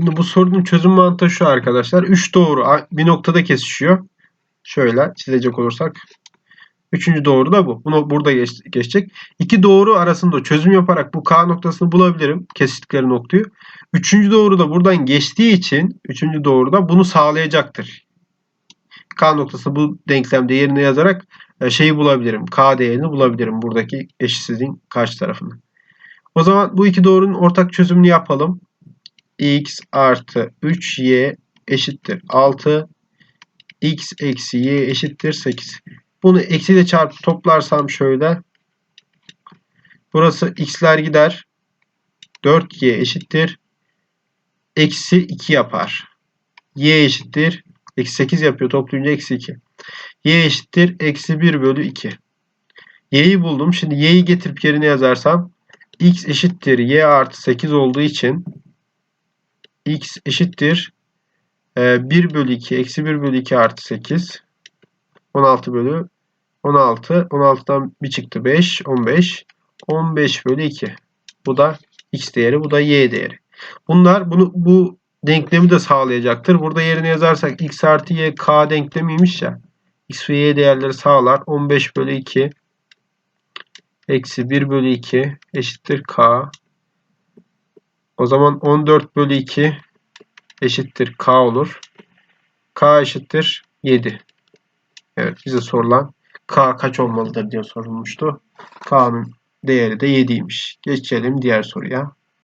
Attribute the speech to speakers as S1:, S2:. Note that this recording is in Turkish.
S1: Şimdi bu sorunun çözüm mantığı şu arkadaşlar. 3 doğru bir noktada kesişiyor. Şöyle çizecek olursak. Üçüncü doğru da bu. Bunu burada geç- geçecek. İki doğru arasında çözüm yaparak bu K noktasını bulabilirim. Kesiştikleri noktayı. Üçüncü doğru da buradan geçtiği için üçüncü doğru da bunu sağlayacaktır. K noktası bu denklemde yerine yazarak e, şeyi bulabilirim. K değerini bulabilirim. Buradaki eşitsizliğin karşı tarafını. O zaman bu iki doğrunun ortak çözümünü yapalım. X artı 3y eşittir 6. x eksi y eşittir 8. Bunu eksiyle çarpıp toplarsam şöyle. Burası x'ler gider. 4y eşittir. Eksi 2 yapar. y eşittir. Eksi 8 yapıyor. Toplayınca eksi 2. y eşittir. Eksi 1 bölü 2. y'yi buldum. Şimdi y'yi getirip yerine yazarsam x eşittir y artı 8 olduğu için x eşittir e, 1 bölü 2 eksi 1 bölü 2 artı 8 16 bölü 16 16'dan bir çıktı 5 15 15 bölü 2 bu da x değeri bu da y değeri. Bunlar bunu bu denklemi de sağlayacaktır. Burada yerine yazarsak x artı y k denklemiymiş ya. X ve y değerleri sağlar. 15 bölü 2 eksi 1 bölü 2 eşittir k o zaman 14 bölü 2 eşittir k olur. k eşittir 7. Evet bize sorulan k kaç olmalıdır diye sorulmuştu. k'nın değeri de 7'ymiş. Geçelim diğer soruya.